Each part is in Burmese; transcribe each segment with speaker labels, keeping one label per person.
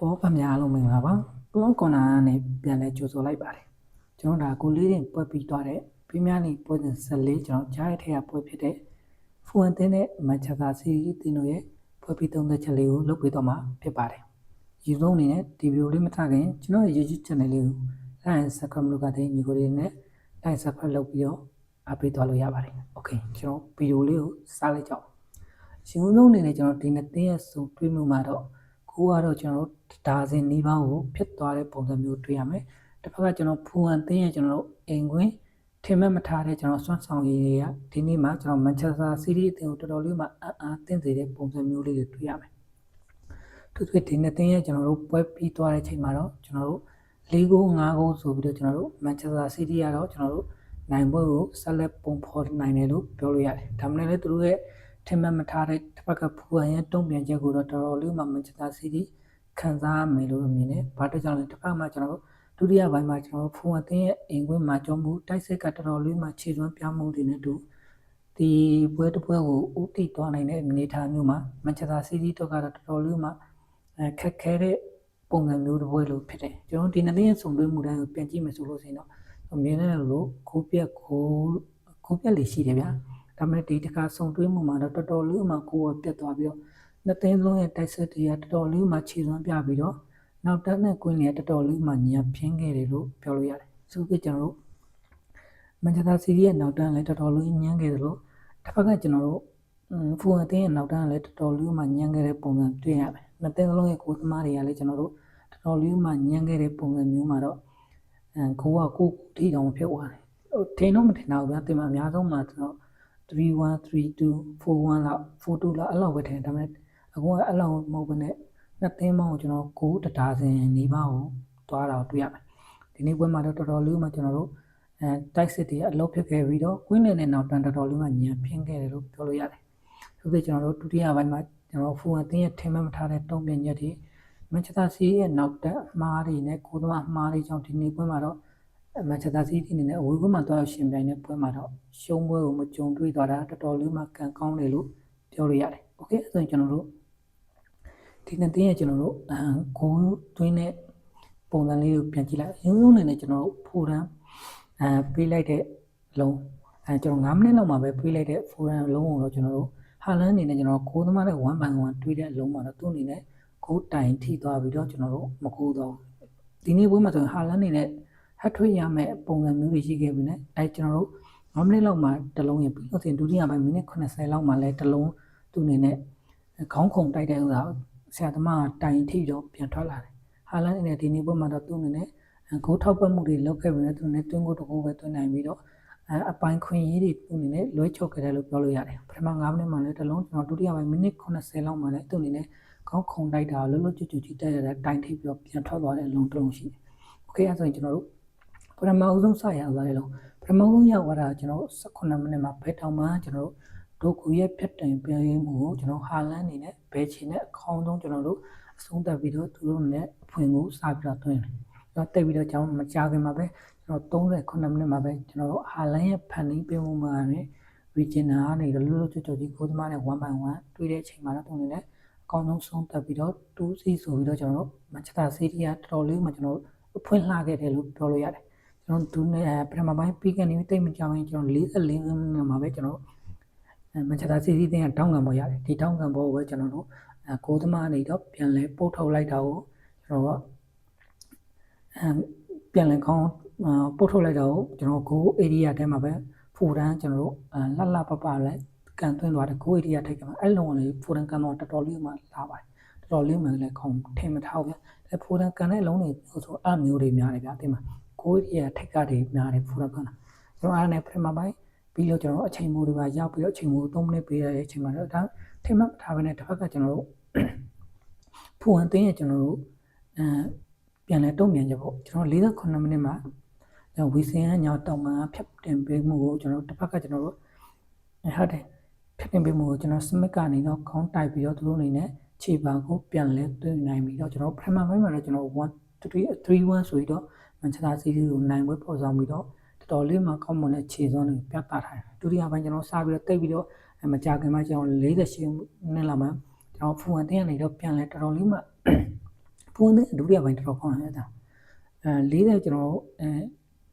Speaker 1: ဘောဖများလုံးမင်္ဂလာပါကလောကွန်နာနဲ့ပြန်လဲကြိုဆိုလိုက်ပါတယ်ကျွန်တော်ဒါကိုလေးတင်ပွဲပြီးသွားတဲ့ပြင်းများနေပွဲစဉ်14ကျွန်တော်ကြားရတဲ့ပွဲဖြစ်တဲ့ဖူအန်တင်းနဲ့မန်ချက်စတာစီးတီးတို့ရဲ့ပွဲပြီးသုံးသက်ချက်လေးကိုလုပ်ပေးတော့မှာဖြစ်ပါတယ်ယူဆုံးအနေနဲ့ဒီဗီဒီယိုလေးမထခင်ကျွန်တော်ရဲ့ YouTube channel လေးကို like subscribe လုပ်တဲ့ညီကိုလေးနဲ့ like subscribe လုပ်ပြီးတော့အပေးသွားလို့ရပါတယ်โอเคကျွန်တော်ဗီဒီယိုလေးကိုစလိုက်ကြအောင်ရှင်ဦးဆုံးအနေနဲ့ကျွန်တော်ဒီနှစ်သိရဲ့စုံတွေးမှုမှာတော့ ကိုကတော့ကျွန်တော်တို့ဒါစင်နီးပါးကိုဖြစ်သွားတဲ့ပုံစံမျိုးတွေ့ရမယ်တစ်ဖက်ကကျွန်တော်ဖူဟန်သိရဲ့ကျွန်တော်တို့အိမ်ခွင်းထင်မဲ့မထားတဲ့ကျွန်တော်စွမ်းဆောင်ရည်တွေကဒီနေ့မှကျွန်တော်မန်ချက်စတာစီးရီးအသင်းကိုတော်တော်လေးမှအအားသင့်စေတဲ့ပုံစံမျိုးလေးတွေတွေ့ရမယ်သူတို့ဒီနှစ်သိရဲ့ကျွန်တော်တို့ပွဲပြီးသွားတဲ့အချိန်မှာတော့ကျွန်တော်တို့၄ဂိုး၅ဂိုးဆိုပြီးတော့ကျွန်တော်တို့မန်ချက်စတာစီးရီးကတော့ကျွန်တော်တို့နိုင်ပွဲကိုဆက်လက်ပုံဖော်နိုင်တယ်လို့ပြောလို့ရတယ်ဒါမှမဟုတ်လည်းသူတို့ရဲ့ ထင်မှတ်မထားတဲ့တစ်ဖက်ကဖူဟန်ရဲ့တုံ့ပြန်ချက်ကိုတော့တော်တော်လေးမှမန်ချက်စတာစီးရီးခံစားရမယ်လို့မြင်တယ်ဘာတစ်ကြောင့်လဲတစ်ဖက်မှာကျွန်တော်တို့ဒုတိယပိုင်းမှာကျွန်တော်တို့ဖူဟန်တင်းရဲ့အိမ်ခွင်းမှာကျောင်းမှုတိုက်စစ်ကတော်တော်လေးမှခြေစွမ်းပြမှုတွေနဲ့တူဒီပွဲတစ်ပွဲကိုဥတီသွားနိုင်တဲ့အနေအထားမျိုးမှာမန်ချက်စတာစီးရီးတော့ကတော့တော်တော်လေးမှအခက်ခဲတဲ့ပုံစံမျိုးတစ်ပွဲလို့ဖြစ်တယ်ကျွန်တော်ဒီနေ့ရဲ့စုံတွဲမှုတိုင်းကိုပြန်ကြည့်မယ်ဆိုလို့ရှိရင်တော့မြင်ရလို့ကိုပြက်ကိုကိုပြက်လေးရှိတယ်ဗျာ ဒါပေမဲ့ဒီတစ်ခါစုံတွဲမှုမှာတော့တော်တော်လေးမှကိုယ်ကပြက်သွားပြီးတော့နှစ်သိန်းလုံးရဲ့တိုက်ဆက်တွေကတော်တော်လေးမှခြေစွမ်းပြပြီးတော့နောက်တက်နဲ့ကွင်းလေးတော်တော်လေးမှညံဖြင်းခဲ့တယ်လို့ပြောလို့ရတယ်။ဆိုပြီးကျွန်တော်တို့မန်ချက်စတာစီးရီးရဲ့နောက်တန်းလည်းတော်တော်လေးညံခဲ့တယ်လို့တစ်ဖက်ကကျွန်တော်တို့ဖူအသင်းရဲ့နောက်တန်းလည်းတော်တော်လေးမှညံခဲ့တဲ့ပုံစံတွေ့ရမယ်။နှစ်သိန်းလုံးရဲ့ကိုယ်သမားတွေကလည်းကျွန်တော်တို့တော်တော်လေးမှညံခဲ့တဲ့ပုံစံမျိုးမှာတော့အဲကိုကကိုထိတောင်ဖြစ်သွားတယ်။ဟိုထင်တော့မထင်တော့ဗျာတင်မှာအများဆုံးမှာကျွန်တော် 31 32 41လောက်42လောက်အဲ့လောက်ပဲထင်တယ်ဒါပေမဲ့အခုကအဲ့လောက်မဟုတ်ဘဲနဲ့နှစ်သိန်းမောင်းကိုကျွန်တော်ကိုတဒါစင်နေပါကိုသွားတာကိုတွေ့ရမယ်ဒီနေ့ပွဲမှာတော့တော်တော်လေးမှကျွန်တော်တို့အဲတိုက်စစ်တွေအလုပ်ဖြစ်ခဲ့ပြီးတော့ကွင်းလည်နဲ့နောက်တန်တော်တော်လေးမှညံဖင်းခဲ့တယ်လို့ပြောလို့ရတယ်ဆိုပြီးကျွန်တော်တို့ဒုတိယပိုင်းမှာကျွန်တော်ဖူအသင်းရဲ့ထင်မှတ်မထားတဲ့တုံ့ပြန်ချက်တွေမန်ချက်စတာစီးရဲ့နောက်တက်အမှားတွေနဲ့ကိုသမားအမှားတွေကြောင့်ဒီနေ့ပွဲမှာတော့ မန်ချက်တာစီးတီအနေနဲ့အဝေးဘက်မှာသွားရောက်ရှင်ပြိုင်တဲ့ပွဲမှာတော့ရှုံးပွဲကိုမကြုံတွေ့သွားတာတော်တော်လေးမှကံကောင်းတယ်လို့ပြောလို့ရတယ်။ Okay အဲ့ဆိုရင်ကျွန်တော်တို့ဒီနေ့တင်းရကျွန်တော်တို့အမ်ဂိုးတွင်းတဲ့ပုံစံလေးကိုပြန်ကြည့်လိုက်။ရုံးရုံးနေနဲ့ကျွန်တော်တို့ဖိုရန်အဲပေးလိုက်တဲ့လုံးအဲကျွန်တော်9မိနစ်လောက်မှာပဲပေးလိုက်တဲ့ဖိုရန်လုံးကိုတော့ကျွန်တော်တို့ဟာလန်အနေနဲ့ကျွန်တော်ဂိုးသမားနဲ့1 by 1တွေးတဲ့အလုံးမှာတော့သူ့အနေနဲ့ဂိုးတိုင်ထိသွားပြီးတော့ကျွန်တော်တို့မကူတော့ဒီနေ့ပွဲမှာဆိုရင်ဟာလန်အနေနဲ့ ဟတ်ထွေးရမယ့်ပုံစံမျိုးတွေရှိခဲ့ပြီနဲ့အဲကျွန်တော်တို့9မိနစ်လောက်မှာတစ်လုံးရပြီးတော့ဒုတိယပိုင်းမိနစ်80လောက်မှာလည်းတစ်လုံးသူ့အနေနဲ့ခေါင်းခုန်တိုက်တဲ့ဥစ္စာဆရာသမားတိုင်ထိတော့ပြန်ထွက်လာတယ်ဟာလန်အနေနဲ့ဒီနေ့ပွဲမှာတော့သူ့အနေနဲ့ဂိုးထောက်ပတ်မှုတွေလုပ်ခဲ့ပြီနဲ့သူနဲ့တွင်းကိုတကူပဲတွင်းနိုင်ပြီးတော့အပိုင်းခွင့်ရေးတွေသူအနေနဲ့လွှဲချုပ်ခဲ့တယ်လို့ပြောလို့ရတယ်ပထမ9မိနစ်မှလည်းတစ်လုံးကျွန်တော်ဒုတိယပိုင်းမိနစ်80လောက်မှလည်းသူအနေနဲ့ခေါင်းခုန်တိုက်တာလွတ်လွတ်ကျွတ်ကျွတ်ကြီးတိုက်ရတဲ့တိုင်ထိပြီးတော့ပြန်ထွက်သွားတဲ့အလုံးတစ်လုံးရှိတယ်โอเคအဲဆိုရင်ကျွန်တော်တို့ ပထမအဆုံးစရသွားတယ်လို့ပထမဆုံးရောက်သွားတာကျွန်တော်18မိနစ်မှာဘယ်တောင်မှကျွန်တော်တို့ဒိုကူရဲ့ဖြတ်တိုင်ပြရင်းမှုကိုကျွန်တော်ဟာလန်အနေနဲ့ဘယ်ချင်နဲ့အကောင်းဆုံးကျွန်တော်တို့အဆုံးသတ်ပြီးတော့သူတို့နဲ့အဖွင့်ကိုစပြီးတော့တွင်းတယ်။တော့တက်ပြီးတော့ကျွန်တော်မကြာခင်မှာပဲကျွန်တော်38မိနစ်မှာပဲကျွန်တော်တို့ဟာလန်ရဲ့ဖန်တီးပေးမှုမှာနဲ့ regional ကနေလွတ်လွတ်ကျွတ်ကျွတ်ကြီးကိုသမားနဲ့1 by 1တွေ့တဲ့အချိန်မှာတော့သူအနေနဲ့အကောင်းဆုံးဆုံးသတ်ပြီးတော့2စီဆိုပြီးတော့ကျွန်တော်တို့မန်ချက်စတာစီးတီးကတော်တော်လေးမှကျွန်တော်တို့ဖွင့်လှခဲ့တယ်လို့ပြောလို့ရတယ်။ ကျွန်တော်ဒူနဲ့ပထမပိုင်းပြီးကနေတိတ်မကြောင်ရင်ကျွန်တော်44မိနစ်မှာပဲကျွန်တော်မန်ချက်စတာစီးတီးတဲ့တောင်းကန်ပေါ်ရတယ်ဒီတောင်းကန်ပေါ်ကိုပဲကျွန်တော်တို့ကိုသမားနေတော့ပြန်လဲပုတ်ထုတ်လိုက်တာကိုကျွန်တော်ကပြန်လဲကောင်းပုတ်ထုတ်လိုက်တာကိုကျွန်တော်ကို area ထဲမှာပဲဖိုရန်ကျွန်တော်တို့လှလှပပလဲကန်သွင်းသွားတယ်ကို area ထိတ်ကမှာအဲ့လုံးကလေဖိုရန်ကန်တော့တော်တော်လေးမှလာပါတယ်တော်တော်လေးမှလည်းခေါင်းထင်မထားဘူးဗျအဲဖိုရန်ကန်တဲ့အလုံးတွေဆိုအမျိုးတွေများတယ်ဗျအတင်းမှာ ကို area ထိတ်ကတွေများတယ်ဖိုရန်ကန်တာကျွန်တော်အားနဲ့ပထမပိုင်းပြီးတော့ကျွန်တော်အချိန်မိုးတွေပါရောက်ပြီးတော့အချိန်မိုး3မိနစ်ပေးရတဲ့အချိန်မှာတော့ဒါထင်မှတ်ထားပဲနဲ့တစ်ဖက်ကကျွန်တော်တို့ဖူအန်တင်းရဲ့ကျွန်တော်တို့အဲပြန်လဲတုံ့ပြန်ကြပေါ့ကျွန်တော်48မိနစ်မှာကျွန်တော်ဝီစင်ကညောတောင်မှဖြတ်တင်ပေးမှုကိုကျွန်တော်တစ်ဖက်ကကျွန်တော်တို့ဟုတ်တယ်ဖြတ်တင်ပေးမှုကိုကျွန်တော်စမစ်ကနေတော့ခေါင်းတိုက်ပြီးတော့သူတို့အနေနဲ့ခြေပါကိုပြန်လဲသွင်းနိုင်ပြီးတော့ကျွန်တော်ပထမပိုင်းမှာတော့ကျွန်တော်1 3 3 1ဆိုပြီးတော့ မန်ချက်စတာစီးရီးကိုနိုင်ပွဲပေါ်ဆောင်ပြီးတော့တော်တော်လေးမှကောင်းမွန်တဲ့ခြေစွမ်းတွေပြသထားတယ်ဒုတိယပိုင်းကျွန်တော်စပြီးတော့တိတ်ပြီးတော့မကြခင်မှာကျွန်တော်48နှစ်လောက်မှကျွန်တော်ဖူအန်တင်းကနေတော့ပြန်လဲတော်တော်လေးမှဖုန်းတဲ့ဒုတိယပိုင်းတော်တော်ကောင်းတယ်အဲ့ဒါအဲ40ကျွန်တော်အဲ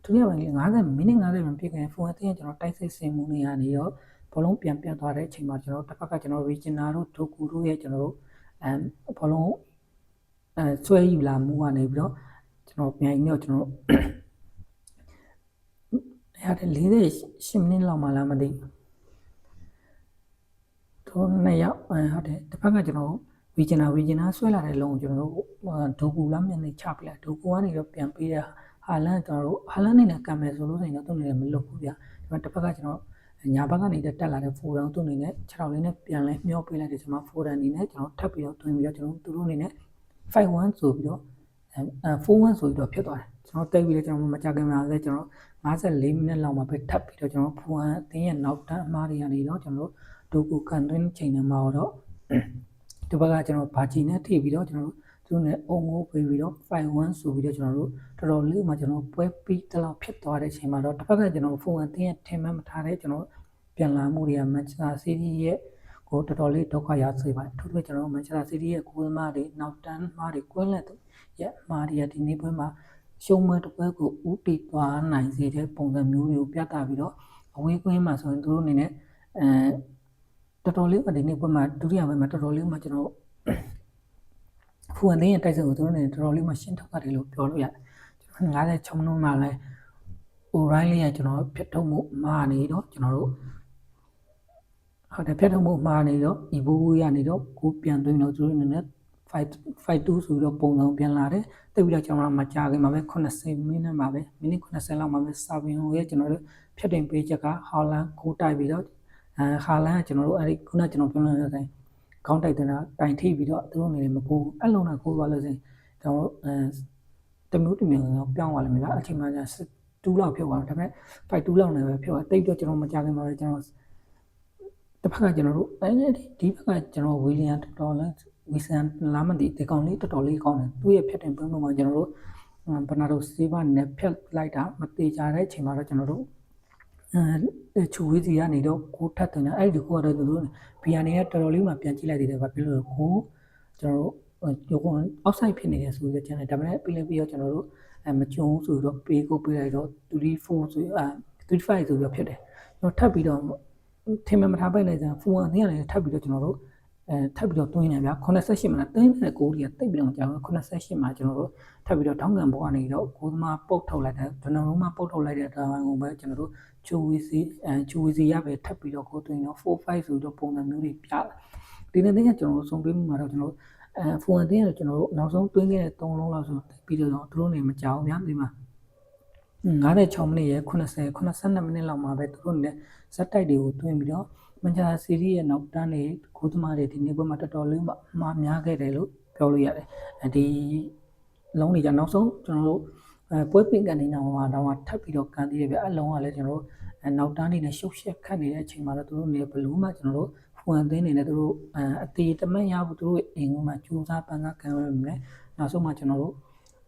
Speaker 1: ဒုတိယပိုင်း50မိနစ်50မိနစ်ပြည့်ခဲ့ဖုန်းတဲ့ကျွန်တော်တိုက်စိတ်စင်မှုနေရနေတော့ဘောလုံးပြန်ပြတ်သွားတဲ့အချိန်မှာကျွန်တော်တစ်ဖက်ကကျွန်တော် regional တို့ doku တို့ရဲ့ကျွန်တော်တို့အဲဘောလုံးအဲဆွဲယူလာမှုကနေပြီးတော့ ကျွန်တော်ပြန်ပြီးတော့ကျွန်တော်ရတယ်48မိနစ်လောက်မှလားမသိဘူးတို့နှစ်ယောက်အဲဟုတ်တယ်တစ်ဖက်ကကျွန်တော်ဝီဂျင်နာဝီဂျင်နာဆွဲလာတဲ့လုံးကိုကျွန်တော်တို့ဒိုကူလာမျက်နှာချပလိုက်ဒိုကူကနေတော့ပြန်ပေးတဲ့ဟာလန်ကျွန်တော်တို့ဟာလန်နေနဲ့ကံမယ်ဆိုလို့ဆိုရင်တော့သူ့အနေနဲ့မလွတ်ဘူးဗျာဒီမှာတစ်ဖက်ကကျွန်တော်ညာဘက်ကနေတက်လာတဲ့ဖိုရန်သူ့အနေနဲ့6ထောင်လေးနဲ့ပြန်လဲမျောပေးလိုက်တယ်ကျွန်တော်ဖိုရန်အနေနဲ့ကျွန်တော်ထပ်ပြီးတော့တွင်ပြီးတော့ကျွန်တော်သူတို့အနေနဲ့51ဆိုပြီးတော့အဲ 41ဆိုပြီးတော့ဖြစ်သွားတယ်ကျွန်တော်တိတ်ပြီးတော့ကျွန်တော်မကြခင်မှာလဲကျွန်တော်54မိနစ်လောက်မှပဲထပ်ပြီးတော့ကျွန်တော်ဖိုရန်အတင်းရဲ့နောက်တန်းအမားတွေကနေတော့ကျွန်တော်တို့ဒိုကူကန်တွင်းချိန်ထဲမှာတော့ဒီဘက်ကကျွန်တော်ဘာချီနဲ့ထိပြီးတော့ကျွန်တော်တို့သူတို့ ਨੇ အုံကိုပေးပြီးတော့51ဆိုပြီးတော့ကျွန်တော်တို့တော်တော်လေးမှကျွန်တော်ပွဲပြီးတလောက်ဖြစ်သွားတဲ့အချိန်မှာတော့တစ်ဖက်ကကျွန်တော်ဖုန်းအတင်းထင်မှမထားတဲ့ကျွန်တော်ပြန်လာမှုတွေကမန်ချက်စတာစီးတီးရဲ့ကိုတော်တော်လေးဒုက္ခရစေပါတယ်အထူးသဖြင့်ကျွန်တော်မန်ချက်စတာစီးတီးရဲ့ကိုယ်သမားတွေနောက်တန်းမားတွေကွဲလက် ရဲ့မားတွေကဒီနေ့ပွဲမှာရှုံးပွဲတစ်ပွဲကိုဥတီသွားနိုင်စေတဲ့ပုံစံမျိုးတွေကိုပြသပြီးတော့အဝေးကွင်းမှာဆိုရင်သူတို့အနေနဲ့အဲတော်တော်လေးဒီနေ့ပွဲမှာဒုတိယပွဲမှာတော်တော်လေးမှကျွန်တော်ဖူအန်တင်းရဲ့တိုက်စကိုသူတို့အနေနဲ့တော်တော်လေးမှရှင်းထုတ်ရတယ်လို့ပြောလို့ရတယ်ကျွန်တော်56မိနစ်မှလည်း O'Reilly ကကျွန်တော်ဖြတ်ထုတ်မှုမှားနေတော့ကျွန်တော်တို့ဟုတ်တယ်ဖြတ်ထုတ်မှုမှားနေတော့ Evo ရနေတော့ကိုပြန်သွင်းတော့သူတို့အနေနဲ့ 5 52ဆိုပြီးတော့ပုံစံပြန်လာတယ်တက်ပြီးတော့ကျွန်တော်မကြာခင်မှာပဲ80မိနစ်မှာပဲမိနစ်80လောက်မှာပဲစာဝင်ဟိုရဲ့ကျွန်တော်တို့ဖြတ်တင်ပေးချက်ကဟောလန်ကိုတိုက်ပြီးတော့အဲဟာလန်ကကျွန်တော်တို့အဲဒီခုနကျွန်တော်ပြောလို့ရတဲ့ခေါင်းတိုက်တဲ့တိုင်ထိပြီးတော့သူတို့အနေနဲ့မကူအဲ့လုံးနဲ့ကိုသွားလို့ဆိုရင်ကျွန်တော်တို့အဲတမျိုးတမျိုးတော့ပြောင်းသွားလိမ့်မယ်ဗျအချိန်မှကျ2လောက်ဖြစ်သွားတယ်ဒါပေမဲ့5 2လောက်နဲ့ပဲဖြစ်သွားတိတ်တော့ကျွန်တော်မကြခင်ပါပဲကျွန်တော်တစ်ဖက်ကကျွန်တော်တို့အဲဒီဒီဘက်ကကျွန်တော်ဝီလီယံတော်လဲ ဝီဆန်လာမသိဒီကောင်လေးတော်တော်လေးကောင်းတယ်သူ့ရဲ့ဖြတ်တင်ပုံမှာကျွန်တော်တို့ဘနာတို့စေးပါနဲ့ဖြတ်လိုက်တာမသေးကြတဲ့အချိန်မှာတော့ကျွန်တော်တို့အဲချူဝေးစီကနေတော့ကိုထပ်တင်တယ်အဲ့ဒီကိုကတော့သူတို့ဘီယာနေကတော်တော်လေးမှပြန်ကြည့်လိုက်သေးတယ်ဘာဖြစ်လို့ကိုကျွန်တော်တို့ယောကွန်အောက်ဆိုင်ဖြစ်နေတယ်ဆိုပြီးတော့ကျန်တယ်ဒါပေမဲ့ပြီးလည်းပြီးတော့ကျွန်တော်တို့အဲမကြုံဆိုတော့ပေးကိုပေးလိုက်တော့34ဆိုအာ35ဆိုပြီးတော့ဖြစ်တယ်ကျွန်တော်ထပ်ပြီးတော့ထင်မှမထားပိုက်လိုက်ကြဖူအန်နေရတယ်ထပ်ပြီးတော့ကျွန်တော်တို့ အဲထပ်ပြီးတော့တွင်းနေဗျာ88မှာတင်းတဲ့ကိုကြီးကတိတ်ပြီးတော့ကြာဘူး88မှာကျွန်တော်တို့ထပ်ပြီးတော့ထောင်းကန်ဘောကနေတော့ကိုသမားပုတ်ထုတ်လိုက်တဲ့ဒနရုံးမှာပုတ်ထုတ်လိုက်တဲ့တာဝန်ကိုပဲကျွန်တော်တို့ချူဝီစီအဲချူဝီစီရပဲထပ်ပြီးတော့ကိုတွင်းတော့45ဆိုတော့ပုံစံမျိုးတွေပြဒီနေ့တည်းကကျွန်တော်တို့ဆုံးပေးမှုမှာတော့ကျွန်တော်တို့အဲဖုန်းအတင်းကတော့ကျွန်တော်တို့နောက်ဆုံးတွင်းခဲ့တဲ့3လုံးလောက်ဆိုပြီးတော့သူတို့နေမကြောက်ဗျာဒီမှာ96မိနစ်ရဲ့80 82မိနစ်လောက်မှာပဲသူတို့နေဇက်တိုက်တွေကိုတွင်းပြီးတော့ မန်ချက်စီးရီးရဲ့နောက်တန်းတွေကိုသမားတွေဒီနေ့ဘက်မှာတော်တော်လေးမှများခဲ့တယ်လို့ပြောလို့ရတယ်ဒီလုံးတွေじゃနောက်ဆုံးကျွန်တော်တို့အဲပွဲပင်ကနေတော့မှာတော့ထပ်ပြီးတော့ကန်သေးတယ်ဗျအလုံးကလည်းကျွန်တော်တို့နောက်တန်းနေနဲ့ရှုပ်ရှက်ခတ်နေတဲ့အချိန်မှာတော့သူတို့နေဘလူးမှကျွန်တော်တို့ဖူအန်သိန်းနေနဲ့သူတို့အတေတမန်ရဖို့သူတို့အိမ်ကမှကြိုးစားပန်းစားခံရမယ်နောက်ဆုံးမှကျွန်တော်တို့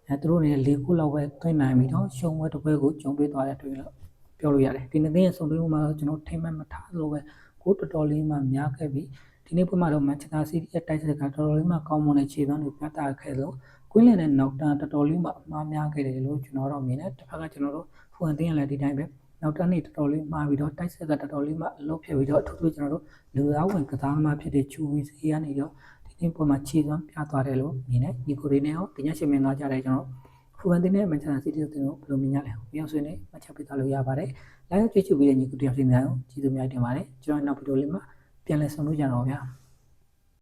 Speaker 1: အဲသူတို့နေ၄ခုလောက်ပဲသွင်းနိုင်ပြီးတော့ရှုံးပွဲတစ်ပွဲကိုကြုံပေးသွားတဲ့တွေ့လို့ပြောလို့ရတယ်ဒီနေ့သိန်းရဲ့ဆုံးသွင်းမှုမှာတော့ကျွန်တော်ထိမ့်မှတ်မထားလို့ပဲ ကိုတော်တော်လေးမှများခဲ့ပြီးဒီနေ့ပွဲမှာတော့မန်ချက်စတာစီးတီးရဲ့တိုက်စစ်ကတော်တော်လေးမှကောင်းမွန်တဲ့ခြေပန်းတွေပြသခဲ့လို့ကွင်းလင်တဲ့နောက်တန်းတော်တော်လေးမှအမှားများခဲ့တယ်လို့ကျွန်တော်တော့မြင်တယ်တစ်ဖက်ကကျွန်တော်တို့ဖူအန်တင်းရလည်းဒီတိုင်းပဲနောက်တန်းနေတော်တော်လေးမှားပြီးတော့တိုက်ဆက်ကတော်တော်လေးမှအလုပ်ဖြစ်ပြီးတော့အထူးသဖြင့်ကျွန်တော်တို့လူသားဝင်ကစားသမားဖြစ်တဲ့ချူဝီစီကနေတော့ဒီနေ့ပုံမှာခြေစွမ်းပြသွားတယ်လို့မြင်တယ်ဒီကိုရီနဲ့ရောပညာရှင်မြင်သွားကြတယ်ကျွန်တော် ဖူအန်တင်းနဲ့မန်ချက်စတာစီးတီးတို့ဘယ်လိုမြင်ကြလဲ။မြောက်ဆွေးနဲ့မှတ်ချက်ပေးသွားလို့ရပါတယ်။ live ကြည့်ချူပြီးတဲ့ညီကိုတယောက်စီများကိုကျေးဇူးများတင်ပါတယ်။ကျွန်တော်နောက်ဗီဒီယိုလေးမှာပြန်လည်ဆုံလို့ကြတော့ဗျာ။